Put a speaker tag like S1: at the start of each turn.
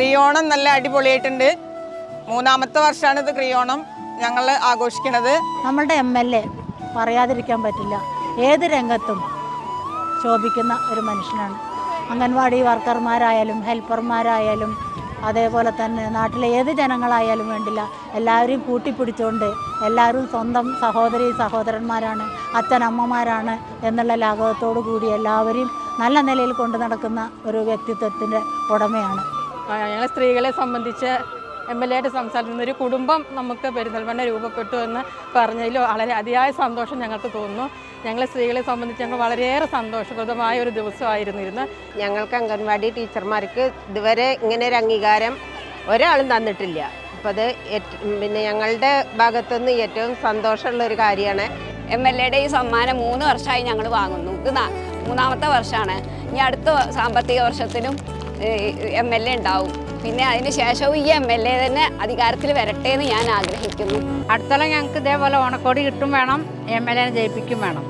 S1: ക്രിയോണം നല്ല അടിപൊളിയായിട്ടുണ്ട്. മൂന്നാമത്തെ വർഷമാണ് ഇത് ക്രിയോണം ഞങ്ങൾ ആഘോഷിക്കുന്നത്.
S2: നമ്മളുടെ എം എൽ എ പറയാതിരിക്കാൻ പറ്റില്ല. ഏത് രംഗത്തും ശോഭിക്കുന്ന ഒരു മനുഷ്യനാണ്. അംഗൻവാടി വർക്കർമാരായാലും ഹെൽപ്പർമാരായാലും അതേപോലെ തന്നെ നാട്ടിലെ ഏത് ജനങ്ങളായാലും വേണ്ടില്ല. എല്ലാവരെയും കൂട്ടിപ്പിടിച്ചുകൊണ്ട് എല്ലാവരും സ്വന്തം സഹോദരി സഹോദരന്മാരാണ് അച്ഛനമ്മമാരാണ് എന്നുള്ള ലാഘവത്തോടു കൂടി എല്ലാവരെയും നല്ല നിലയിൽ കൊണ്ടു നടക്കുന്ന ഒരു വ്യക്തിത്വത്തിന്റെ ഉടമയാണ്
S3: ഞങ്ങൾ സ്ത്രീകളെ സംബന്ധിച്ച് എം എൽ എ ആയിട്ട് സംസാരിക്കുന്ന ഒരു കുടുംബം നമുക്ക് പെരിന്തൽമണ്ണ രൂപപ്പെട്ടു എന്ന് പറഞ്ഞതിൽ വളരെ അതിയായ സന്തോഷം ഞങ്ങൾക്ക് തോന്നുന്നു. ഞങ്ങൾ സ്ത്രീകളെ സംബന്ധിച്ച് ഞങ്ങൾ വളരെയേറെ സന്തോഷപ്രദമായ ഒരു ദിവസമായിരുന്നു ഇരുന്ന്
S4: ഞങ്ങൾക്ക് അംഗൻവാടി ടീച്ചർമാർക്ക് ഇതുവരെ ഇങ്ങനെ ഒരു അംഗീകാരം ഒരാളും തന്നിട്ടില്ല. അപ്പോൾ അത് പിന്നെ ഞങ്ങളുടെ ഭാഗത്തുനിന്ന് ഏറ്റവും സന്തോഷമുള്ള ഒരു കാര്യമാണ്.
S5: എം എൽ എയുടെ ഈ സമ്മാനം മൂന്ന് വർഷമായി ഞങ്ങൾ വാങ്ങുന്നു. ഇത് മൂന്നാമത്തെ വർഷമാണ്. ഇനി അടുത്ത സാമ്പത്തിക വർഷത്തിലും എം എൽ എ ഉണ്ടാവും. പിന്നെ അതിന് ശേഷവും ഈ എം എൽ എ തന്നെ അധികാരത്തിൽ വരട്ടെ എന്ന് ഞാൻ ആഗ്രഹിക്കുന്നു.
S6: അടുത്തോളം ഞങ്ങൾക്ക് ഇതേപോലെ ഓണക്കോടി കിട്ടും വേണം എം എൽ എനെ ജയിപ്പിക്കും വേണം.